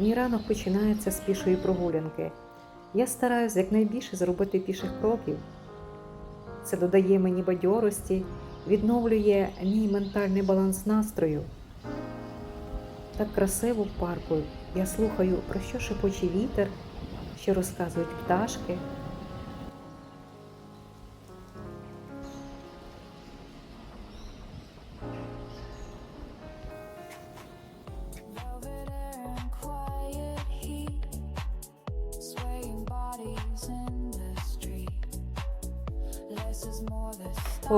Мій ранок починається з пішої прогулянки. Я стараюся якнайбільше зробити піших кроків. Це додає мені бадьорості, відновлює мій ментальний баланс настрою. Так красиво в парку. Я слухаю, про що шепоче вітер, що розказують пташки.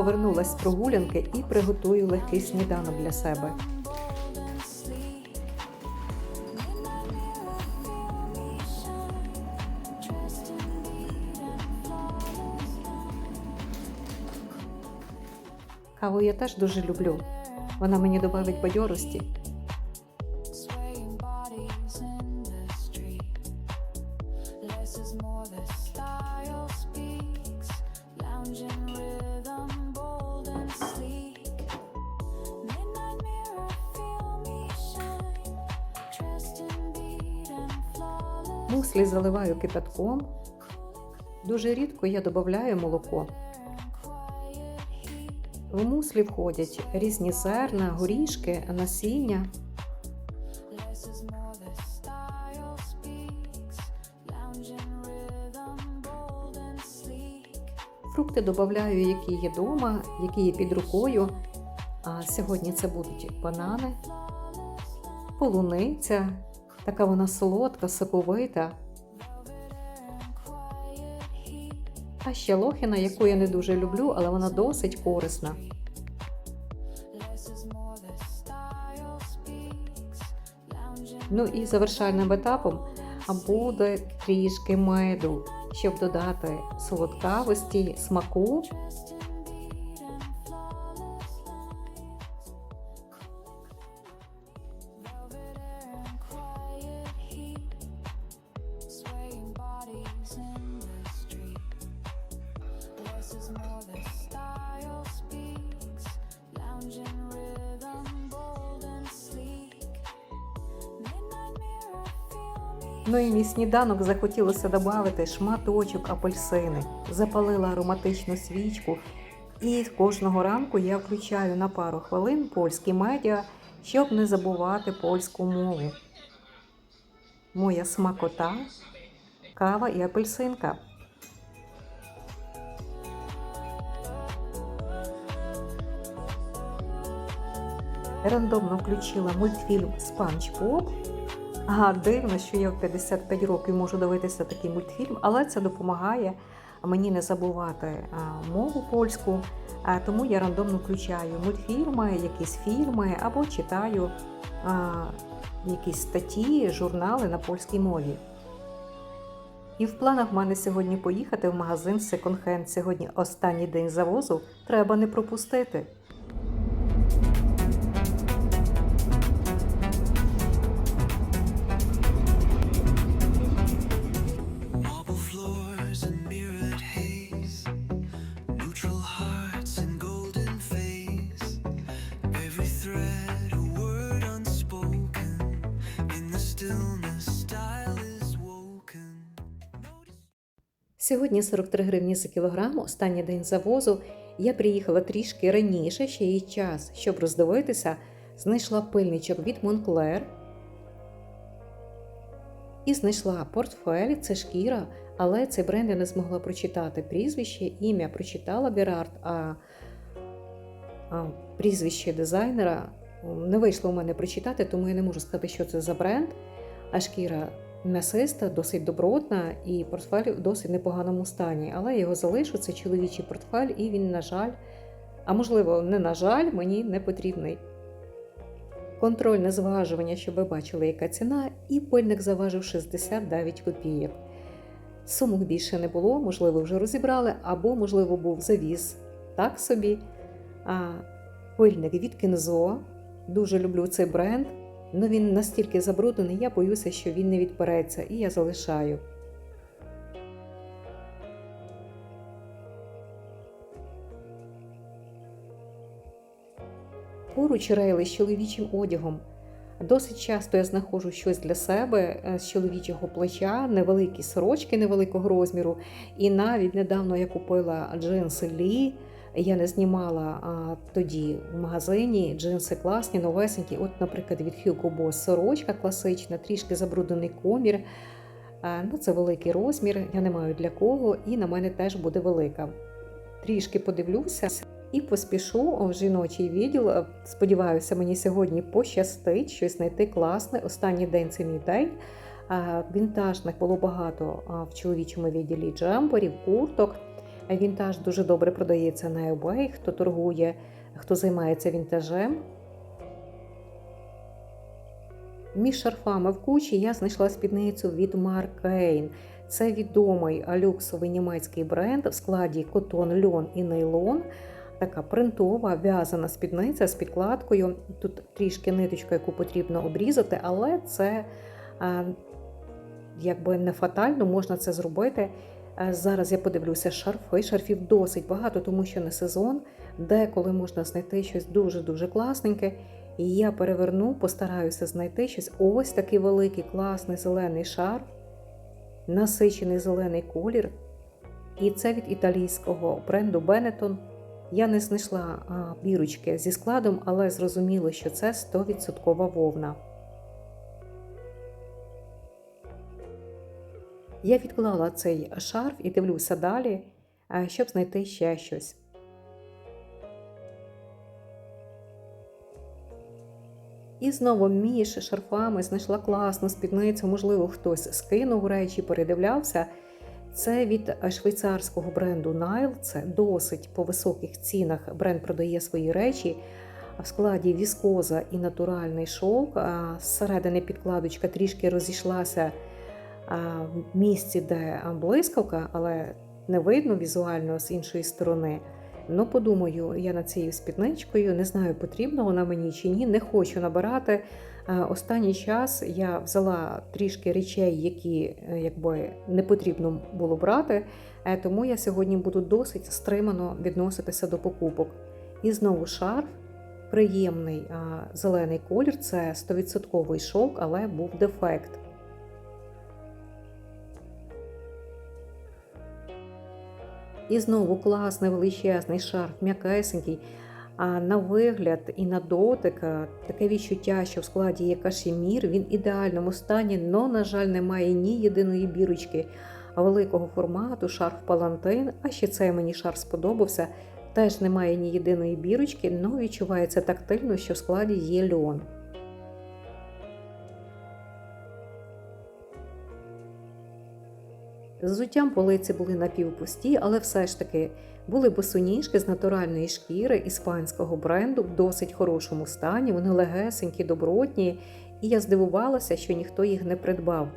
Повернулась з прогулянки і приготую легкий сніданок для себе. Каву я теж дуже люблю. Вона мені додавить бадьорості. Кипятком. Дуже рідко я додаю молоко. В муслі входять різні зерна, горішки, насіння. Фрукти додаю, які є вдома, які є під рукою. А сьогодні це будуть банани, полуниця, така вона солодка, соковита. А ще лохіна, яку я не дуже люблю, але вона досить корисна. Ну і завершальним етапом буде трішки меду, щоб додати солодкавості, смаку. Ну і мій сніданок захотілося додати шматочок апельсини, запалила ароматичну свічку. І кожного ранку я включаю на пару хвилин польські медіа, щоб не забувати польську мову. Моя смакота, кава і апельсинка. Рандомно включила мультфільм Спанч Боб. А дивно, що я в 55 років можу дивитися такий мультфільм, але це допомагає мені не забувати мову польську. Тому я рандомно включаю мультфільми, якісь фільми або читаю якісь статті, журнали на польській мові. І в планах в мене сьогодні поїхати в магазин Second Hand. Сьогодні останній день завозу. Треба не пропустити. Сьогодні 43 гривні за кілограм, останній день завозу. Я приїхала трішки раніше, ще є час, щоб роздивитися. Знайшла пильничок від Монклер. І знайшла портфель, це шкіра, але цей бренд я не змогла прочитати. Прізвище, ім'я прочитала Герард, а, а прізвище дизайнера не вийшло у мене прочитати, тому я не можу сказати, що це за бренд. А шкіра м'ясиста, досить добротна, і портфель в досить непоганому стані. Але його залишу, це чоловічий портфель, і він, на жаль, а можливо, не на жаль, мені не потрібний. Контрольне зважування, щоб ви бачили, яка ціна, і пильник заважив 69 копійок. Сумок більше не було, можливо, вже розібрали, або, можливо, був завіз так собі. А пильник від Кензо. Дуже люблю цей бренд. Але він настільки забруднений, я боюся, що він не відпереться, і я залишаю. Поруч рейли з чоловічим одягом. Досить часто я знаходжу щось для себе е, з чоловічого плеча, невеликі сорочки невеликого розміру. І навіть недавно я купила джинси Лі. Я не знімала а, тоді в магазині джинси класні, новесенькі. От, наприклад, від Hugo Boss сорочка класична, трішки забруднений комір. А, ну, це великий розмір, я не маю для кого, і на мене теж буде велика. Трішки подивлюся і поспішу в жіночий відділ. Сподіваюся, мені сьогодні пощастить щось знайти класне. Останній день це мій день. А, Вінтажних було багато в чоловічому відділі джемперів, курток. Вінтаж дуже добре продається на eBay, хто торгує, хто займається вінтажем. Між шарфами в кучі я знайшла спідницю від Mark. Це відомий люксовий німецький бренд в складі котон, льон і нейлон. Така принтова в'язана спідниця з підкладкою. Тут трішки ниточка, яку потрібно обрізати, але це якби не фатально, можна це зробити. А Зараз я подивлюся шарфи. Шарфів досить багато, тому що не сезон, деколи можна знайти щось дуже-дуже класненьке. І я переверну, постараюся знайти щось. Ось такий великий, класний зелений шарф, насичений зелений колір. І це від італійського бренду Benetton. Я не знайшла бірочки зі складом, але зрозуміло, що це 100% вовна. Я відклала цей шарф і дивлюся далі, щоб знайти ще щось. І знову між шарфами знайшла класну спідницю, можливо, хтось скинув речі, передивлявся. Це від швейцарського бренду Nile. Це досить по високих цінах. Бренд продає свої речі. В складі віскоза і натуральний шовк. Зсередини підкладочка трішки розійшлася в місці, де блискавка, але не видно візуально з іншої сторони. Ну, подумаю, я над цією спідничкою, не знаю, потрібна вона мені чи ні, не хочу набирати. Останній час я взяла трішки речей, які е, якби не потрібно було брати, е, тому я сьогодні буду досить стримано відноситися до покупок. І знову шарф, приємний зелений колір, це 100% шовк, але був дефект. І знову класний величезний шарф, м'якесенький. А на вигляд і на дотик таке відчуття, що в складі є кашемір, він в ідеальному стані, але, на жаль, немає ні єдиної бірочки великого формату, шарф палантин. А ще цей мені шарф сподобався. Теж немає ні єдиної бірочки, але відчувається тактильно, що в складі є льон. З взуттям полиці були напівпусті, але все ж таки були босоніжки з натуральної шкіри іспанського бренду в досить хорошому стані. Вони легесенькі, добротні, і я здивувалася, що ніхто їх не придбав.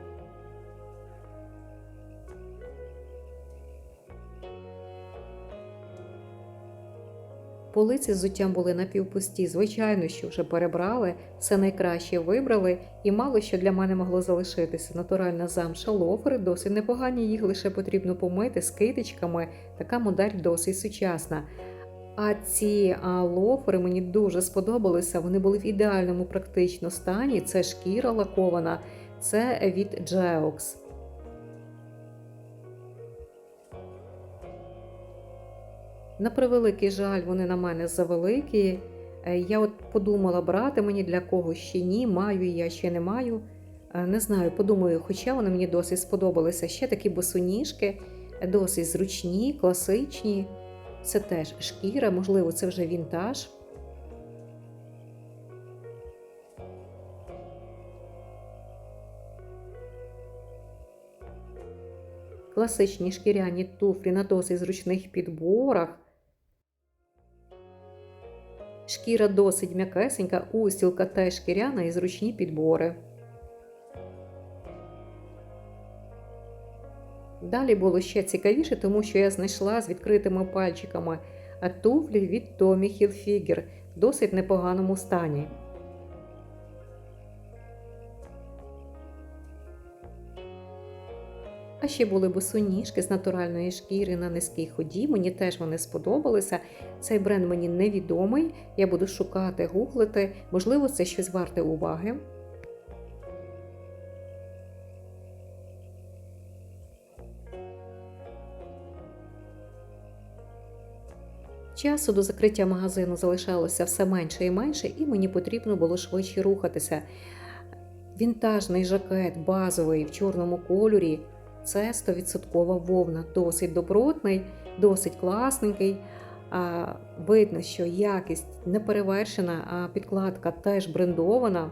Полиці з взуттям були напівпусті. Звичайно, що вже перебрали, все найкраще вибрали, і мало що для мене могло залишитися. Натуральна замша лофери досить непогані, їх лише потрібно помити з китичками. Така модель досить сучасна. А ці а, лофери мені дуже сподобалися. Вони були в ідеальному практично стані. Це шкіра лакована, це від Geox. На превеликий жаль, вони на мене завеликі. Е, Я от подумала, брати мені для когось ще ні, маю я ще не маю. Е, Не знаю, подумаю, хоча вони мені досить сподобалися. Ще такі босоніжки, досить зручні, класичні. Це теж шкіра, можливо, це вже вінтаж. Класичні шкіряні туфлі на досить зручних підборах. Шкіра досить м'якесенька, устілка теж шкіряна і зручні підбори. Далі було ще цікавіше, тому що я знайшла з відкритими пальчиками туфлі від Tommy Hilfiger в досить непоганому стані. А ще були босоніжки з натуральної шкіри на низькій ході. Мені теж вони сподобалися. Цей бренд мені невідомий. Я буду шукати, гуглити. Можливо, це щось варте уваги. Часу до закриття магазину залишалося все менше і менше, і мені потрібно було швидше рухатися. Вінтажний жакет базовий в чорному кольорі. Це 100% вовна, досить добротний, досить класненький. Видно, що якість не перевершена, а підкладка теж брендована.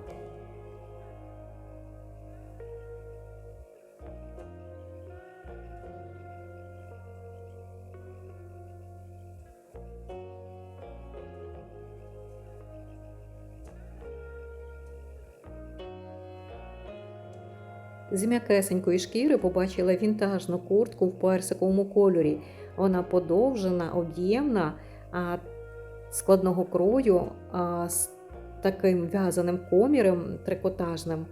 З м'якесенької шкіри побачила вінтажну куртку в персиковому кольорі. Вона подовжена, об'ємна, а, складного крою а, з таким в'язаним комірем трикотажним.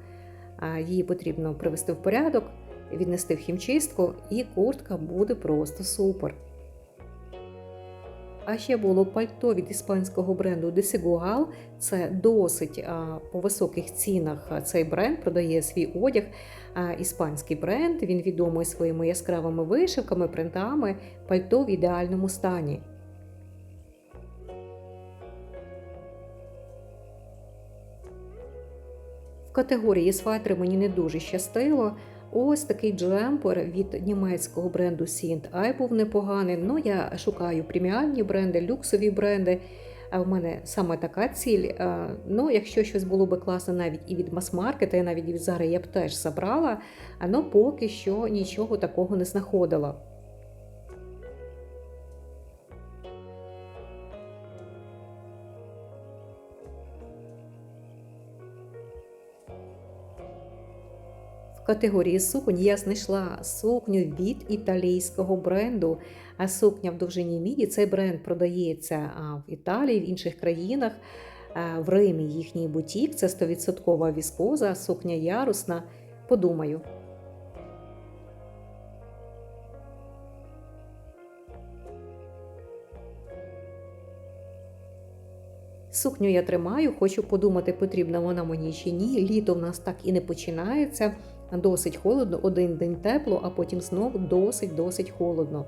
А, Її потрібно привести в порядок, віднести в хімчистку, і куртка буде просто супер. А ще було пальто від іспанського бренду Desigual. Це досить по високих цінах цей бренд продає свій одяг. Іспанський бренд. Він відомий своїми яскравими вишивками, принтами, пальто в ідеальному стані. В категорії свайтери мені не дуже щастило. Ось такий джемпер від німецького бренду Сінт Ай був непоганий. Ну, я шукаю преміальні бренди, люксові бренди. А в мене саме така ціль. Ну, якщо щось було би класно навіть і від мас-маркета, і навіть від Зари я б теж забрала, але поки що нічого такого не знаходила. Категорії суконь я знайшла сукню від італійського бренду. А сукня в довжині міді цей бренд продається в Італії, в інших країнах. В Римі їхній бутік це 100% віскоза, сукня ярусна. Подумаю. Сукню я тримаю, хочу подумати, потрібна вона мені чи ні. Літо в нас так і не починається. Досить холодно, один день тепло, а потім знову досить-досить холодно.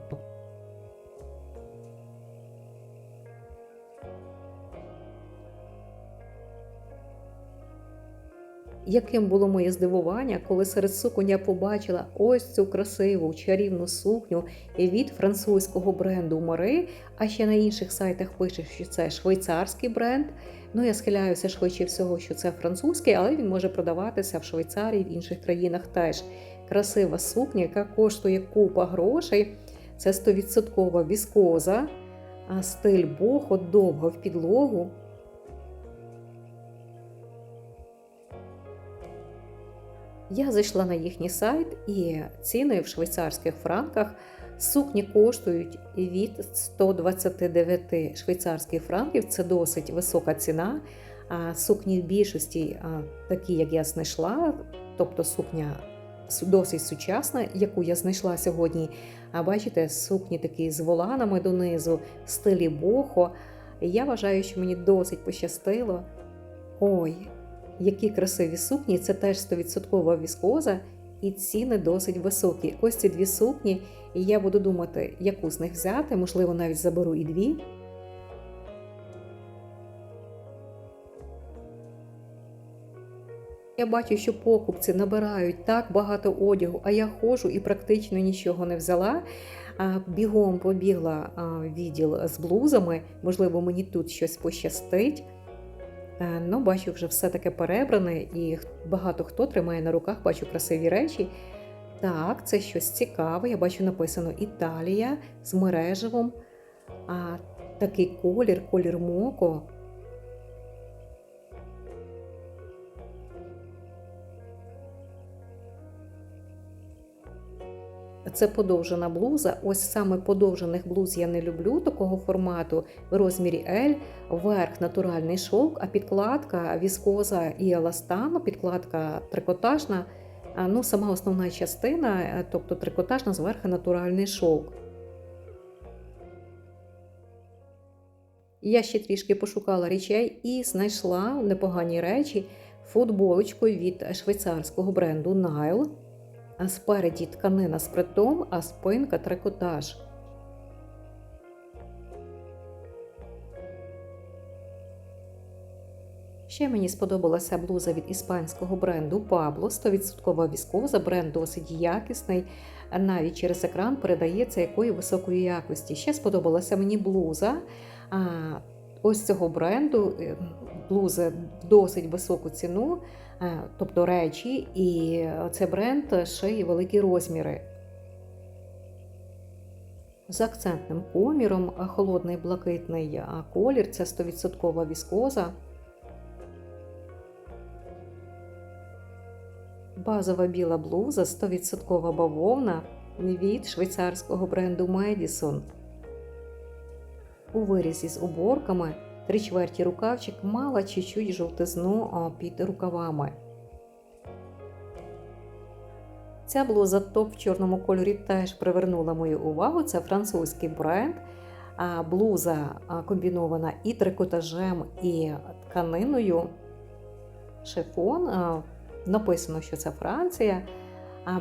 Яким було моє здивування, коли серед суконь я побачила ось цю красиву чарівну сукню від французького бренду Мори, а ще на інших сайтах пише, що це швейцарський бренд. Ну, я схиляюся швидше всього, що це французький, але він може продаватися в Швейцарії, в інших країнах теж. Красива сукня, яка коштує купа грошей. Це 100% віскоза, а стиль бохо довго в підлогу. Я зайшла на їхній сайт і ціни в швейцарських франках сукні коштують від 129 швейцарських франків. Це досить висока ціна. А сукні в більшості такі, як я знайшла, тобто сукня досить сучасна, яку я знайшла сьогодні. А бачите, сукні такі з воланами донизу, в стилі бохо. Я вважаю, що мені досить пощастило. Ой, які красиві сукні, це теж 100% віскоза, і ціни досить високі. Ось ці дві сукні, і я буду думати, яку з них взяти, можливо, навіть заберу і дві. Я бачу, що покупці набирають так багато одягу, а я ходжу і практично нічого не взяла. Бігом побігла відділ з блузами. Можливо, мені тут щось пощастить. Е, Ну, бачу, вже все таке перебране, і багато хто тримає на руках, бачу красиві речі. Так, це щось цікаве. Я бачу написано Італія з мережевом. А такий колір, колір моко. Це подовжена блуза. Ось саме подовжених блуз я не люблю такого формату в розмірі L. Верх натуральний шовк, а підкладка віскоза і еластан, підкладка трикотажна. Ну, сама основна частина, е, тобто трикотажна зверху натуральний шовк. Я ще трішки пошукала речей і знайшла непогані речі футболочку від швейцарського бренду Nile. Спереді тканина з притом, а спинка трикотаж. Ще мені сподобалася блуза від іспанського бренду Pablo, 100% віскоза, бренд досить якісний, навіть через екран передається якої високої якості. Ще сподобалася мені блуза. Ось цього бренду, е, блузи досить високу ціну, е, тобто речі, і цей бренд шиє великі розміри. З акцентним коміром, холодний блакитний колір це 100% віскоза. Базова біла блуза 100% бавовна від швейцарського бренду Madison. У вирізі з оборками три чверті рукавчик мала чуть-чуть жовтизну під рукавами. Ця блуза топ в чорному кольорі теж привернула мою увагу. Це французький бренд. Блуза комбінована і трикотажем, і тканиною. Шифон. Написано, що це Франція.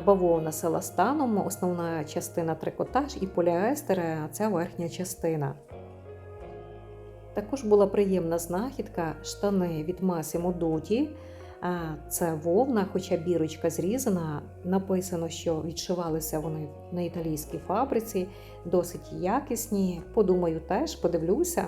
Бавовна з еластаном, основна частина трикотаж і поліестер – це верхня частина. Також була приємна знахідка штани від Massimo Dutti. Це вовна, хоча бірочка зрізана. Написано, що відшивалися вони на італійській фабриці, досить якісні. Подумаю, теж подивлюся.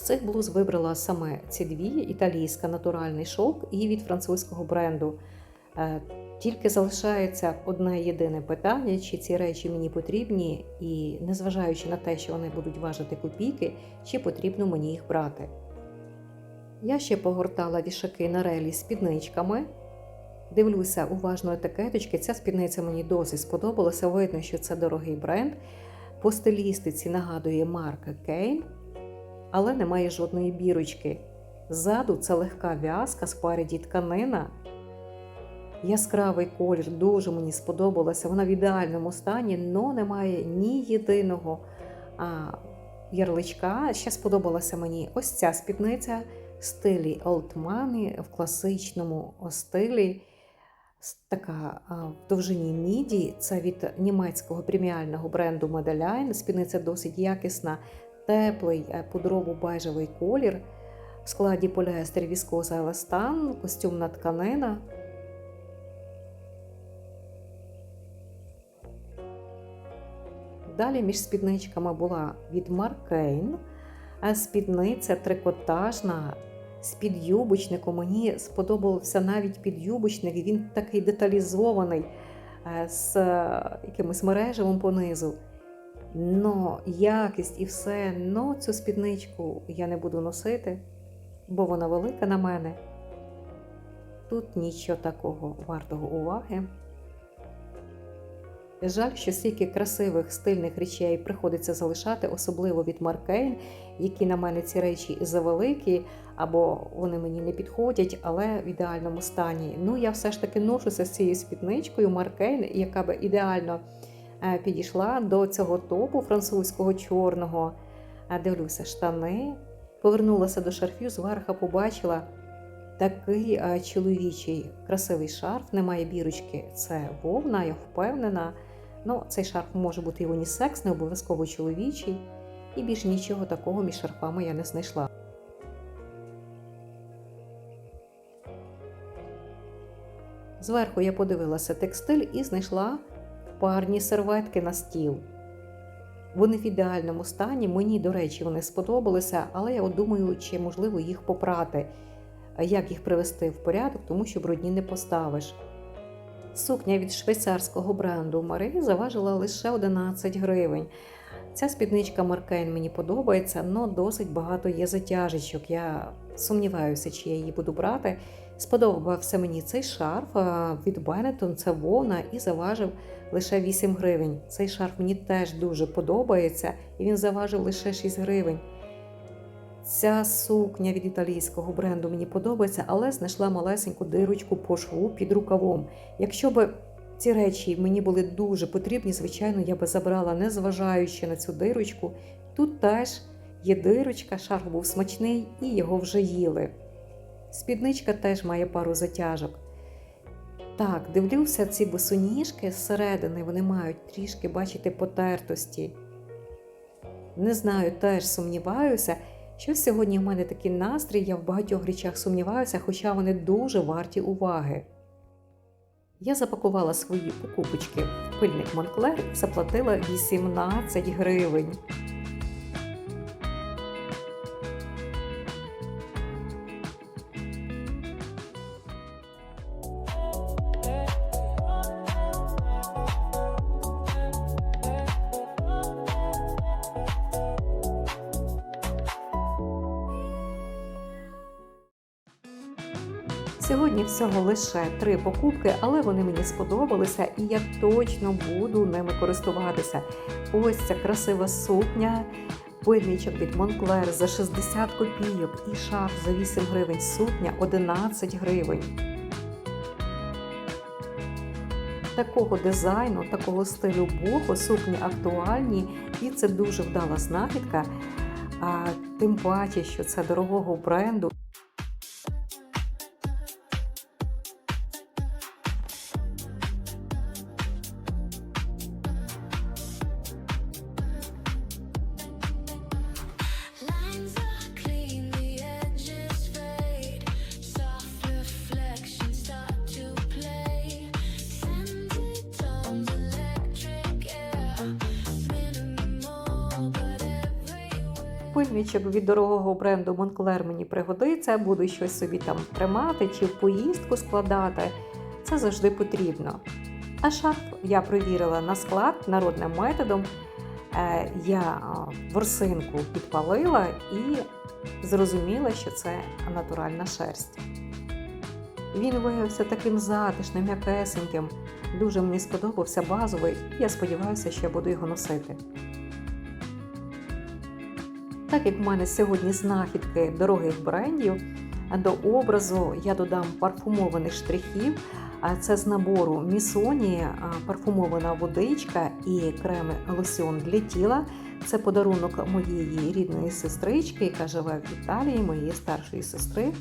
З цих блуз вибрала саме ці дві: італійська натуральний шовк і від французького бренду. Е, Тільки залишається одне єдине питання, чи ці речі мені потрібні, і незважаючи на те, що вони будуть важити копійки, чи потрібно мені їх брати. Я ще погортала вішаки на релі з спідничками. Дивлюся уважно етикеточки. Ця спідниця мені досить сподобалася. Видно, що це дорогий бренд. По стилістиці нагадує марка Кейн але немає жодної бірочки. Ззаду це легка в'язка, спереді тканина. Яскравий колір дуже мені сподобалося. Вона в ідеальному стані, але немає ні єдиного а, ярличка. Ще сподобалася мені ось ця спідниця в стилі Old Money, в класичному стилі. Така в довжині міді. Це від німецького преміального бренду Medline. Спідниця досить якісна теплий е, пудрово-бежевий колір в складі поліестер віскоза еластан, костюмна тканина. Далі між спідничками була від Маркейн, а спідниця трикотажна з підюбочником. Мені сподобався навіть підюбочник, він такий деталізований е, з е, якимось мережевим понизу. Но якість і все, но цю спідничку я не буду носити, бо вона велика на мене. Тут нічого такого вартого уваги. Жаль, що стільки красивих стильних речей приходиться залишати, особливо від Маркейн, які на мене ці речі завеликі, або вони мені не підходять, але в ідеальному стані. Ну, я все ж таки ношуся з цією спідничкою Маркейн, яка би ідеально підійшла до цього топу французького чорного. Е, Дивлюся, штани. Повернулася до шарфів, зверху побачила такий е, чоловічий красивий шарф, немає бірочки, це вовна, я впевнена. Ну, цей шарф може бути і унісекс, не обов'язково чоловічий, і більш нічого такого між шарфами я не знайшла. Зверху я подивилася текстиль і знайшла парні серветки на стіл. Вони в ідеальному стані, мені, до речі, вони сподобалися, але я от думаю, чи можливо їх попрати, як їх привести в порядок, тому що брудні не поставиш. Сукня від швейцарського бренду Мари заважила лише 11 гривень. Ця спідничка Маркейн мені подобається, але досить багато є затяжечок. Я сумніваюся, чи я її буду брати. Сподобався мені цей шарф від Benetton, це вовна і заважив лише 8 гривень. Цей шарф мені теж дуже подобається, і він заважив лише 6 гривень. Ця сукня від італійського бренду мені подобається, але знайшла малесеньку дирочку по шву під рукавом. Якщо б ці речі мені були дуже потрібні, звичайно, я би забрала, не зважаючи на цю дирочку. Тут теж є дирочка, шарф був смачний і його вже їли. Спідничка теж має пару затяжок. Так, дивлюся, ці босоніжки зсередини вони мають трішки, бачите, потертості. Не знаю, теж сумніваюся, що сьогодні в мене такий настрій, я в багатьох речах сумніваюся, хоча вони дуже варті уваги. Я запакувала свої покупочки в пильник Монклер і заплатила 18 гривень. Сьогодні всього лише три покупки, але вони мені сподобалися, і я точно буду ними користуватися. Ось ця красива сукня, пильничок від Moncler за 60 копійок і шарф за 8 гривень, сукня 11 гривень. Такого дизайну, такого стилю боху, сукні актуальні, і це дуже вдала знахідка. А тим паче, що це дорогого бренду. Everywhere. Від дорогого бренду Moncler мені пригодиться, буду щось собі там тримати чи в поїздку складати. Це завжди потрібно. А шарф я провірила на склад народним методом. Е, Я а, ворсинку підпалила і зрозуміла, що це натуральна шерсть. Він виявився таким затишним, м'якесеньким. Дуже мені сподобався базовий, і я сподіваюся, що я буду його носити. Так як в мене сьогодні знахідки дорогих брендів, до образу я додам парфумованих штрихів. Це з набору Місоні, парфумована водичка і крем лосьон для тіла. Це подарунок моєї рідної сестрички, яка живе в Італії, моєї старшої сестри.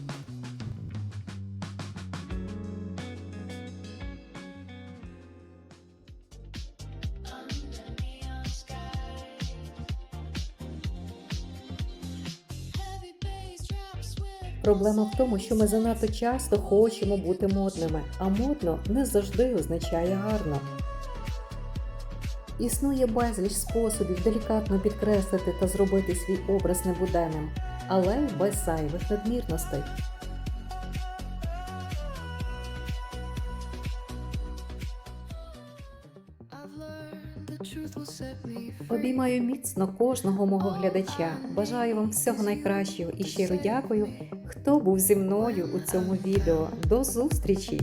Проблема в тому, що ми занадто часто хочемо бути модними, а модно не завжди означає гарно. Існує безліч способів делікатно підкреслити та зробити свій образ небуденним, але без зайвих надмірностей. Обіймаю міцно кожного мого глядача. Бажаю вам всього найкращого і щиро дякую, хто був зі мною у цьому відео. До зустрічі!